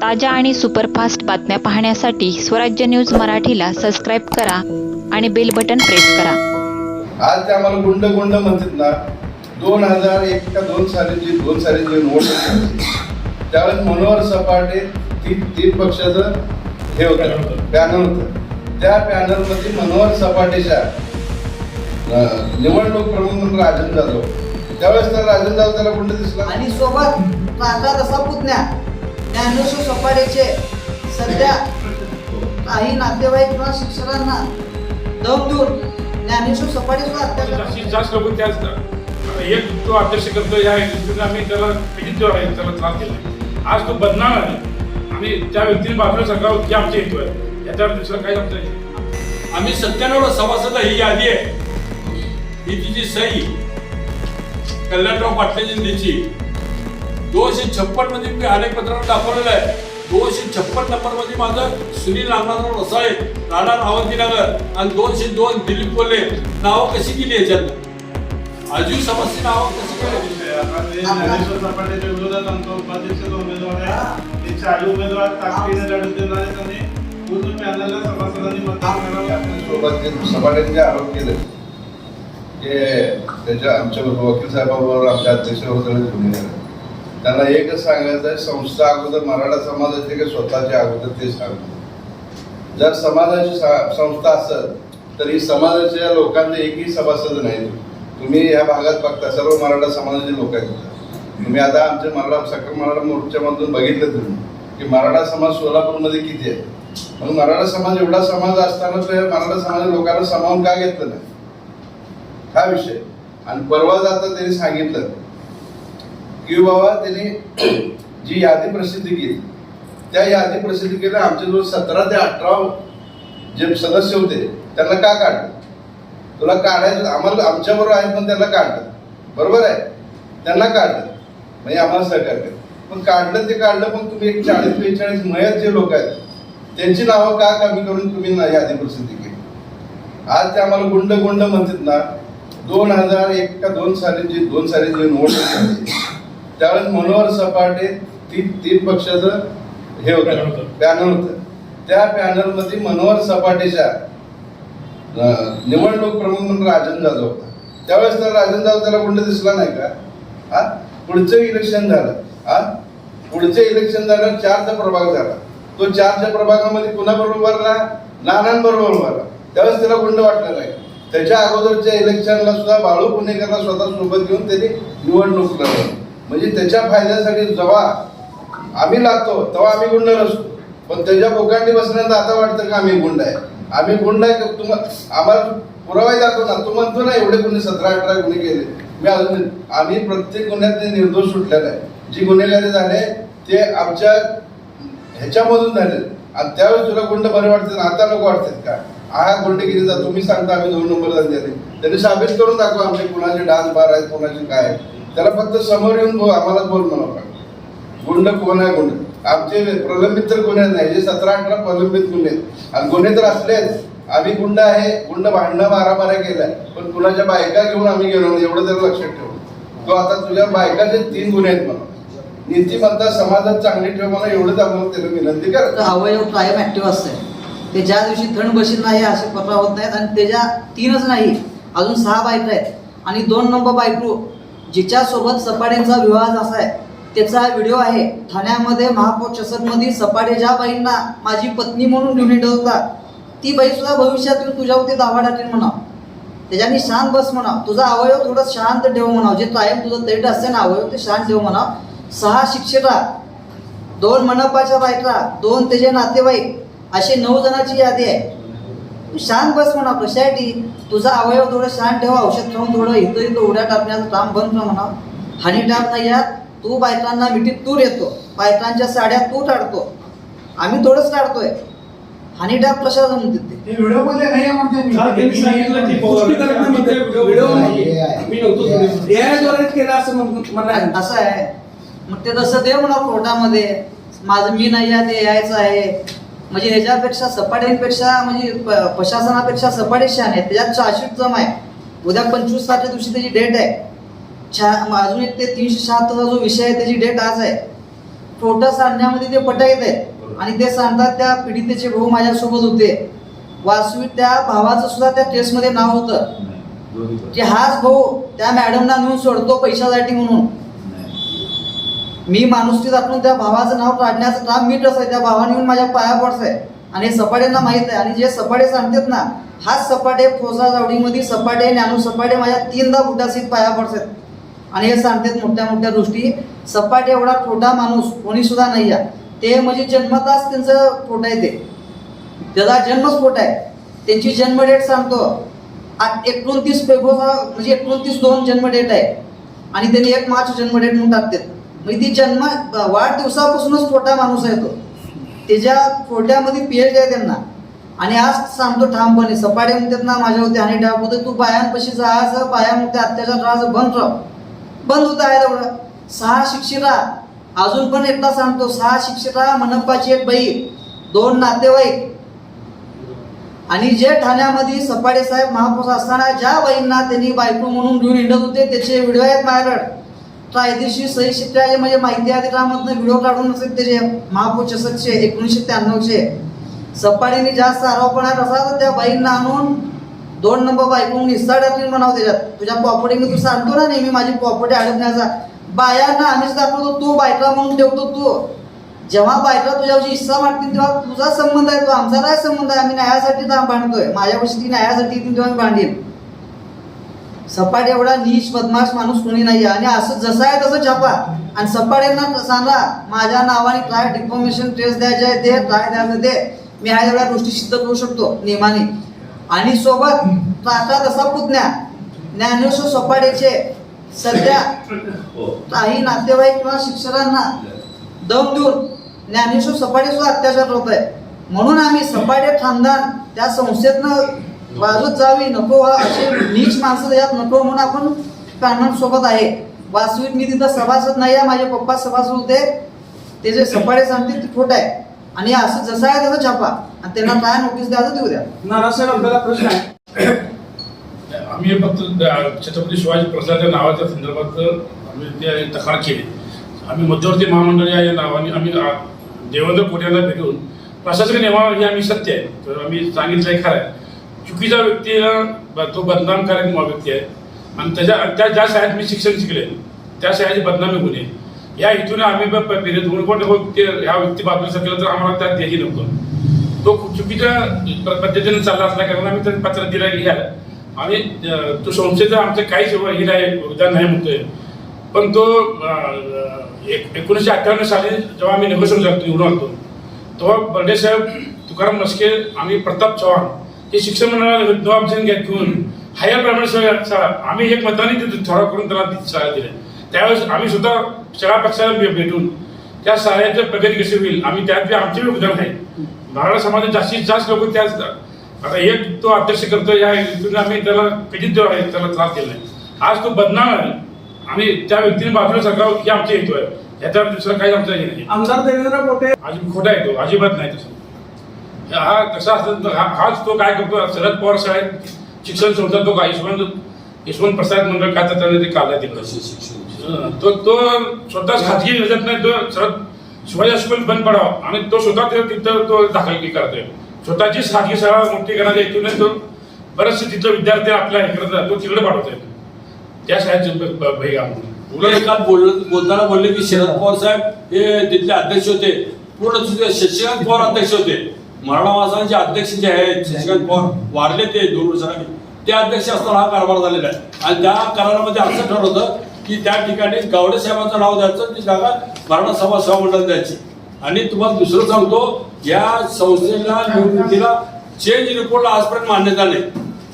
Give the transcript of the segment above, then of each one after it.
ताज्या आणि सुपरफास्ट बातम्या पाहण्यासाठी स्वराज्य न्यूज मराठीला सबस्क्राईब करा आणि बेल बटन प्रेस करा. आज ते आम्हाला गुंड गुंड म्हणतात ना दोन हजार एक का दोन साली जी दोन साली जी नोट होती, त्यावेळेस मनोहर सपाटे तीन तीन पक्षाचं हे होतं पॅनल होतं. त्या पॅनलमध्ये मनोहर सपाटेच्या निवडणूक प्रमुख म्हणून राजन जाधव. त्यावेळेस तर राजन जाधव त्याला गुंड दिसला. आणि सोबत रसा पुतण्या. ज्ञानेश्वर सपाडेचे सध्या काही नातेवाईक किंवा शिक्षकांना दम देऊन ज्ञानेश्वर सुद्धा करतात. जास्तीत जास्त लोक त्याच एक तो अध्यक्ष करतो या दृष्टीने आम्ही त्याला पीडित आहे त्याला त्रास दिला आज तो बदनाम आहे. आणि त्या व्यक्तीने बाजूला सांगावं की आमच्या हेतू आहे. याच्यावर दुसरं काही आमचं नाही. आम्ही सत्त्याण्णव सभासद ही यादी आहे. ही तिची सही. कल्याणराव पाटलांची दोनशे छप्पनमध्ये मी अनेक पत्रांवर दाखवलेलं आहे. दोनशे छप्पन नंबरमध्ये माझं सुनील रामनाथराव रसाळे राणा अवंतीनगर आणि दोनशे दोन दिलीप कोल्हे. नावं कशी गेली याच्यात अजून समस्या नावं कशी केली ज्ञानेश्वर सपाटेच्या विरोधात आमचा उपाध्यक्ष उमेदवार आहे ते उमेदवार ताकदीने लढत देणार आहेत आणि पूर्ण पॅनलला सभासदांनी मतदान सोबत ते सपाटेंचे आरोप केले त्याच्या आमच्या वकील साहेबांवर आमच्या अध्यक्षावर गुन्हे त्यांना एकच सांगायचं आहे संस्था अगोदर मराठा समाजाचे की स्वतःचे अगोदर ते सांगतो. जर समाजाची सा- संस्था असत तर ही समाजाच्या लोकांचे एकही सभासद नाही तुम्ही या भागात बघता सर्व मराठा समाजाचे लोक आहेत. तुम्ही आता आमच्या मराठा सकल मराठा मोर्चामधून बघितलं तुम्ही की मराठा समाज सोलापूरमध्ये किती आहे. म्हणून मराठा समाज एवढा समाज असताना ते मराठा समाज लोकांना सामावून का घेतलं नाही? हा विषय. आणि परवा जाता त्यांनी सांगितलं की बाबा त्यांनी जी यादी प्रसिद्ध केली त्या यादी प्रसिद्ध केल्या आमच्याजवळ सतरा ते अठरा जे सदस्य होते त्यांना का काढलं? तुला काढायचं आम्हाला आमच्याबरोबर आहे पण त्यांना काढलं. बरोबर आहे? त्यांना काढलं. म्हणजे आम्हाला सहकार्य केलं. पण काढलं ते काढलं पण तुम्ही एक चाळीस बेचाळीस मयत जे लोक आहेत त्यांची नावं का कमी करून तुम्ही यादी प्रसिद्ध केली? आज ते आम्हाला गुंड गुंड म्हणतात ना दोन हजार एक का दोन साली जी दोन साली जी नोट त्यावेळेस मनोहर सपाटे तीन तीन पक्षाचं हे होतं. पॅनल होतं. त्या पॅनलमध्ये मनोहर सपाटेच्या निवडणूक प्रमुख म्हणून राजन जाधव होता. त्यावेळेस तर राजन जाधव त्याला गुंड दिसला नाही का? हा? पुढचं इलेक्शन झालं. हा? पुढचं इलेक्शन झालं चारचा प्रभाग झाला. तो चारच्या प्रभागामध्ये कुणाबरोबर भरला नानांबरोबर भरला त्यावेळेस त्याला गुंड वाटलं नाही. त्याच्या अगोदरच्या इलेक्शनला सुद्धा बाळू पुणेकरला स्वतः सोबत घेऊन त्यांनी निवडणूक लढवली. म्हणजे त्याच्या फायद्यासाठी जेव्हा आम्ही लागतो तेव्हा आम्ही गुंड नसतो पण त्याच्या बोकांडी बसण्यात आता वाटतं का आम्ही गुंड आहे? आम्ही गुंड आहे का? तुम्हाला आम्हाला पुरावाही दाखव ना. तू म्हणतो ना एवढे गुन्हे सतरा अठरा गुन्हे केले. मी अजून आम्ही प्रत्येक गुन्ह्यात निर्दोष सुटलेला आहे. जी गुन्हेगारी झाले ते आमच्या ह्याच्यामधून झाले. आणि त्यावेळेस तुला गुंड बरे वाटते आता नको वाटतात का? हा गुंडगिरीचा तुम्ही सांगता आम्ही दोन नंबर झाले त्यांनी साबित करून दाखवा आमचे कुणाचे डान्स बार आहेत कोणाचे काय आहे. त्याला फक्त समोर येऊन आम्हालाच आम्हाला बोल म्हणावं लागतं. गुंड कोण आहे गुंड? आमचे प्रलंबित तर गुन्हे नाही जे सतरा अठरा प्रलंबित गुन्हे आहेत. आणि गुन्हे तर असलेच. आम्ही गुंड आहे गुंड भांडणं मारामाऱ्या केलाय. पण कुणाच्या बायका घेऊन आम्ही गेलो नाही एवढं जर लक्षात ठेव. तो आता तुझ्या बायकाचे तीन गुन्हे आहेत म्हणून. नीतिमत्ता समाजात चांगली ठेव मला एवढंच आम्हाला त्याला विनंती कर. अवयव कायम ऍक्टिव्ह असते ते ज्या दिवशी थंड बशील नाही असे पत्र होत नाहीत. आणि त्याच्या तीनच नाही अजून सहा बायका आहेत. आणि दोन नंबर बायको जिच्यासोबत सपाडेंचा विवाह असा आहे त्याचा व्हिडिओ आहे. ठाण्यामध्ये महापौर चषकमध्ये सपाटे ज्या बाईंना माझी पत्नी म्हणून घेऊन होता ती बाई सुद्धा भविष्यात येऊन तुझ्यावरती दावा टाकेल म्हणाव. त्याच्यानी शांत बस म्हणाव. तुझा अवयव थोडं शांत ठेव म्हणाव. जे कायम तुझं तैट असते ना अवयव ते शांत ठेव म्हणा सहा शिक्षिका दोन मनपाच्या बायका दोन त्याचे नातेवाईक. असे नऊ जणांची यादी आहे. शांत बस म्हणा कशासाठी तुझा अवयव थोडं शांत ठेवा औषध खाऊन थोडं इथं इथं उड्या टाकण्याचं काम बंद म्हणा. हानी टाक नाही यात. तू बायकांना मिठीत तू येतो. बायकांच्या साड्या तू काढतो. आम्ही थोडंच काढतोय. हानी टाक कशाला म्हणते ते ते व्हिडिओमध्ये नाही म्हणते मी. हा, त्यांनी सांगितलं की पुष्टी करत नाही म्हणते, व्हिडिओ नाही. मी नव्हतो सोडून. AI द्वारेच केलं असं म्हण- म्हणाले. असं आहे. मग ते तसं दे म्हणा कोर्टामध्ये. माझं मी नाही आहे ते यायचं आहे. म्हणजे ह्याच्यापेक्षा सपाट्यांपेक्षा म्हणजे प्रशासनापेक्षा सपाटे शान आहे त्याच्यात चारशे जम आहे. उद्या पंचवीस तारखे दिवशी त्याची डेट आहे. छा अजून एक ते तीनशे शहात्तरचा जो विषय आहे त्याची डेट आज आहे. खोटं सांगण्यामध्ये ते पटाईत आहे आणि ते सांगतात त्या पीडितेचे भाऊ माझ्यासोबत होते. वास्तविक त्या भावाचं सुद्धा त्या टेस्टमध्ये नाव होतं. की हाच भाऊ त्या मॅडमना नेऊन सोडतो पैशासाठी म्हणून. मी माणुसकी दाखवून त्या भावाचं नाव काढण्याचं काम मीटच आहे त्या भावाने येऊन माझ्या पाया पडतंय. आणि सपाट्यांना माहीत माहीत आहे. आणि जे सपाटे सांगतात ना हाच सपाटे फोसा जावडीमध्ये सपाटे ज्ञानू सपाटे माझ्या तीनदा बुटासीत पाया पडतात आणि हे सांगतात मोठ्या मोठ्या गोष्टी सपाटे एवढा खोटा माणूस कोणी सुद्धा नाही आहे. ते म्हणजे जन्मताच त्यांचं खोट आहे ते. त्याचा जन्मच खोटा आहे. त्यांची जन्म डेट सांगतो. आ- एकोणतीस फेब्रुवारी म्हणजे एकोणतीस दोन जन्म डेट आहे. आणि त्यांनी एक मार्च जन्म डेट म्हणून टाकतात. म्हणजे ती जन्म वाढदिवसापासूनच खोटा माणूस आहे तो. त्याच्या खोट्यामध्ये पीएच आहे त्यांना. आणि आज सांगतो ठामपणे सपाटे म्हणतात ना माझ्या होते आणि डाव होते तू बायांपाशी जायचं बायामध्ये अत्याचार राहायचं बंद राह बंद होत आहे तेवढं. सहा शिक्षिका अजून पण एकदा सांगतो सहा शिक्षिका मनप्पाची एक बाई दोन नातेवाईक. आणि जे ठाण्यामध्ये सपाटे साहेब महापौर असताना ज्या बाईंना त्यांनी बायको म्हणून घेऊन हिंडत होते त्याचे व्हिडिओ आहेत माझ्याकडे. कायदेशीर सही शिट्ट्याचे म्हणजे माहिती अधिकारामधनं व्हिडिओ काढून असेल त्याचे महापौर चषकचे एकोणीसशे त्र्याण्णवचे सपाटीने जास्त आरोप असा तर त्या बाईंना आणून दोन नंबर बायको म्हणून हिस्सा म्हणावं त्याच्यात. तुझ्या प्रॉपर्टी तू सांगतो ना नेहमी माझी प्रॉपर्टी अडकण्याचा. बायांना आम्हीच दाखवतो तू बायका म्हणून ठेवतो तू. जेव्हा बायका तुझ्याशी हिस्सा मागतील तेव्हा तुझा संबंध आहे तो आमचा काय संबंध आहे. आम्ही न्यायासाठी दाम बांधतोय. माझ्यापाशी ती न्यायासाठी तेव्हा मी बांधीन. सपाट एवढा नीच बदमाश माणूस कोणी नाही आहे आणि असं जसं आहे तसं छापा. आणि सपाट्यांना सांगा माझ्या नावाने काय डिफॉर्मेशन टेस्ट द्यायचे आहे ते काय द्यायचं ते? मी ह्या एवढ्या गोष्टी सिद्ध करू शकतो नियमाने आणि सोबत आता तसा पुतण्या. ज्ञानेश्वर सपाटेचे सध्या काही नातेवाईक किंवा शिक्षकांना दम देऊन ज्ञानेश्वर सपाटे सुद्धा अत्याचार होत आहे म्हणून आम्ही सपाटे खानदान त्या संस्थेतनं बाजूत जावी नको व्हा असे नीच माणसं यात नको म्हणून आपण पॅनल सोबत आहे. वास्तविक मी तिथं सभासद नाही आहे माझे पप्पा सभासद होते. ते जे सपाटे सांगते ते खोटं आहे. आणि असं जसं आहे तसं छापा. आणि त्यांना काय नोटीस द्यायचं देऊ द्या. नानासाहेब आपल्याला प्रश्न आहे. आम्ही फक्त छत्रपती शिवाजी प्रसादच्या नावाच्या संदर्भात आम्ही ते तक्रार केली. आम्ही मध्यवर्ती महामंडळ या नावाने आम्ही देवेंद्र कोट्याला भेटून प्रशासकीय नियमावली ही आम्ही सत्य आहे. तर आम्ही सांगितलं आहे खरं आहे. चुकीचा व्यक्ती ब- तो बदनामकारक म- व्यक्ती आहे. आणि त्याच्या त्या ज्या शाळेत मी शिक्षण शिकले त्या शाळेची बदनामी गुन्हे या हेतूने आम्ही ब- कोण व्यक्ती ह्या व्यक्ती बाजूला केलं तर आम्हाला त्यात द्यायची नको. तो चुकीच्या पद्धतीने चालला असल्या कारण आम्ही त्यांनी पत्र दिला की घ्या आणि तो संस्थेचं आमचं काहीच हे नाही योगदान नाही म्हणतोय. पण तो एक- एकोणीसशे अठ्ठ्याण्णव साली जेव्हा आम्ही नेगोशिएशन झालो निवडून आलो तेव्हा बर्डे साहेब तुकाराम मस्के आणि प्रताप चव्हाण हे शिक्षण मंडळाला जबाबदारी घेऊन. हायर प्रायमरी शाळा. आम्ही एक मताने तिथे ठराव करून त्याला ती शाळा दिल्या त्यावेळेस आम्ही सुद्धा शाळा पक्षाला भेटून त्या शाळेचं प्रगती कशी होईल? आम्ही त्यात आमचे बी योगदान आहे मराठा समाजात जास्तीत जास्त लोक त्याच आता एक तो अध्यक्ष करतो या इथून आम्ही त्याला कधीच जो आहे त्याला त्रास दिला आज तो बदनाम आहे. आणि त्या व्यक्तीने बाजूला सरकार की आमच्या हेतू आहे. याच्यावर दुसरं काही आमचं हे नाही. आमदार देवेंद्र कोटे अजून खोटा आहे तो अजिबात नाही तसं. हा कसा हा- हाच तो काय करतो? शरद पवार शाळेत शिक्षण संस्था तो काय यशवंत यशवंत प्रसाद मंडळ काय त्याने ते काढला तिकडं हं, तो तो स्वतः खाजगी योजत नाही तो शरद शिवाजी स्कूल बंद पडावा आणि तो स्वतः तिथं तो दाखल की करतोय. स्वतःची खाजगी शाळा मोठी करण्याच्या हेतूने तो बरेचसे तिथले विद्यार्थी आपल्या हे करतात तो तिकडे पाठवतोय. त्या शाळेचे भैया म्हणून काल बोल बोलताना बोलले की शरद पवार साहेब हे तिथले अध्यक्ष होते. पूर्ण शशिकांत पवार अध्यक्ष होते. मराठा माणसांचे अध्यक्ष जे आहेत शशिकांत पवार वारले ते दोन वर्षांनी. ते अध्यक्ष असताना हा कारभार झालेला आहे. आणि त्या करारामध्ये असं ठरवलं की त्या ठिकाणी गावडे साहेबांचं नाव द्यायचं ती जागा मराठा सभा सभा मंडळ द्यायची. आणि तुम्हाला दुसरं सांगतो या संस्थेला निवडणुकीला चेंज रिपोर्टला आजपर्यंत मान्यता नाही.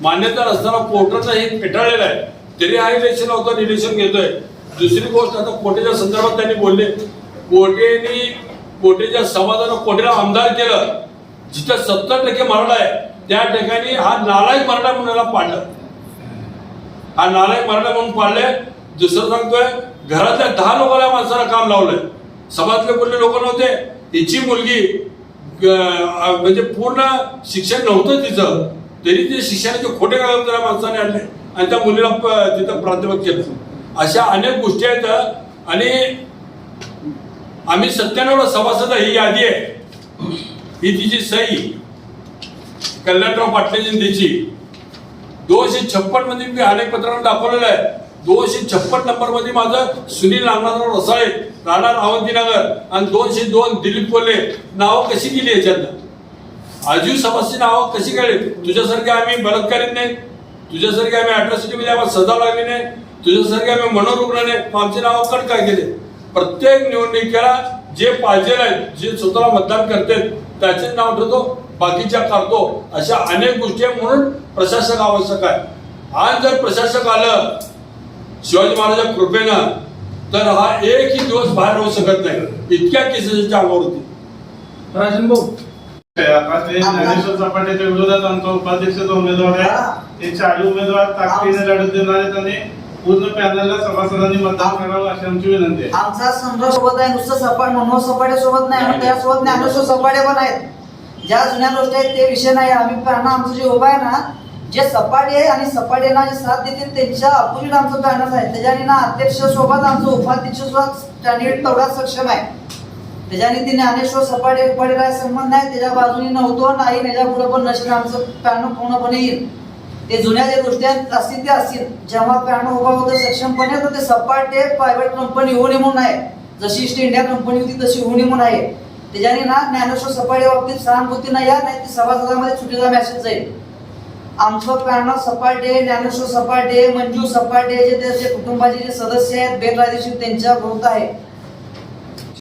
मान्यता नसताना कोर्टानं हे फेटाळलेलं आहे. तरी हा इलेक्शन होतं इलेक्शन घेतोय. दुसरी गोष्ट आता कोटेच्या संदर्भात त्यांनी बोलले. कोटेनी कोटेच्या समाजानं कोटेला आमदार केलं. जिथं सत्तर टक्के मराठा आहे त्या ठिकाणी हा नालायक मराठा म्हणून पाडलं. हा नालायक मराठा म्हणून पाडले. दुसरं सांगतोय घरातल्या दहा लोकांना माणसाला काम लावलंय. समाजातले कुठले लोक नव्हते तिची मुलगी म्हणजे पूर्ण शिक्षण नव्हतं तिचं. तरी ते शिक्षणाचे खोटे काम त्या माणसाने आणले. आणि त्या मुलीला तिथं प्राध्यापक केलं. अशा अनेक गोष्टी आहेत. आणि आम्ही सत्त्याण्णव सभासद ही यादी आहे. ही तिची सही कल्याणराव पाटलांची दोनशे छप्पनमध्ये मी अनेक पत्रांना दाखवलेलं आहे. दोनशे छप्पन नंबरमध्ये माझं सुनील रामनाथराव रसाळे राहणार अवंतीनगर आणि दोनशे दोन दिलीप कोल्हे. नावं कशी गेली याच्यातनं? आजीव समाजची नावं कशी गेली? तुझ्यासारखे आम्ही बलात्कारित नाही. तुझ्यासारखे आम्ही अट्रॉसिटीमध्ये आम्हाला सजा लागली नाही. तुझ्यासारखे आम्ही मनोरुग्ण नाही. आमचे नाव कट काय केले? प्रत्येक निवडणुकीला जे पाहिजे आहेत जे स्वतःला मतदान करतात त्याचे नाव ठेवतो बाकीच्या करतो अशा अनेक गोष्टी आहे म्हणून प्रशासक आवश्यक आहे. आज जर प्रशासक आलं शिवाजी महाराजांच्या कृपेनं तर हा एकही दिवस बाहेर राहू शकत नाही. इतक्या केसेसच्या अंगावरती. राजन भाऊ. ज्ञानेश्वर विरोधात आमचा उपाध्यक्षाचा उमेदवार आहे ते चारही उमेदवार ताकदीने लढत देणार आहेत आणि पूर्ण पॅनलला सभासदांनी मतदान करावं अशी आमची विनंती आहे. आमचा संग्रह सोबत आहे नुसतं सपाट मनोहर सपाटे सोबत नाही आम्ही त्यासोबत ज्ञानेश्वर सपाटे पण आहेत. ज्या जुन्या गोष्टी आहेत ते विषय नाही. आम्ही पॅनल आमचं जे उभा आहे ना जे सपाटे आहे आणि सपाटेना जे साथ देतील त्यांच्या अपोजिट आमचं पॅनल आहे. त्याच्याने ना अध्यक्ष सोबत आमचं उपाध्यक्ष सुद्धा कॅन्डिडेट तेवढा सक्षम आहे. त्याच्याने ती ज्ञानेश्वर सपाटे उपाटे काय संबंध आहे. त्याच्या बाजूने नव्हतो नाही त्याच्या पुढे पण नसेल आमचं पॅनल पूर्णपणे येईल. ते जुन्या ज्या गोष्टी आहेत असतील त्या असतील. जेव्हा पॅनल उभा होतं सक्षमपणे तर ते सपाटे प्रायव्हेट कंपनी होऊ नये म्हणून आहे. जशी ईस्ट इंडिया कंपनी होती तशी होऊ नये म्हणून आहे. त्याच्याने ना ज्ञानेश्वर सपाटे बाबतीत सहानुभूती नाही या नाही ती सभासदामध्ये चुकीचा मेसेज जाईल. आमचं पॅनल सपाटे ज्ञानेश्वर सपाटे मंजू सपाटे जे त्याचे कुटुंबाचे जे सदस्य आहेत बेकायदेशीर त्यांच्या भोवत आहे.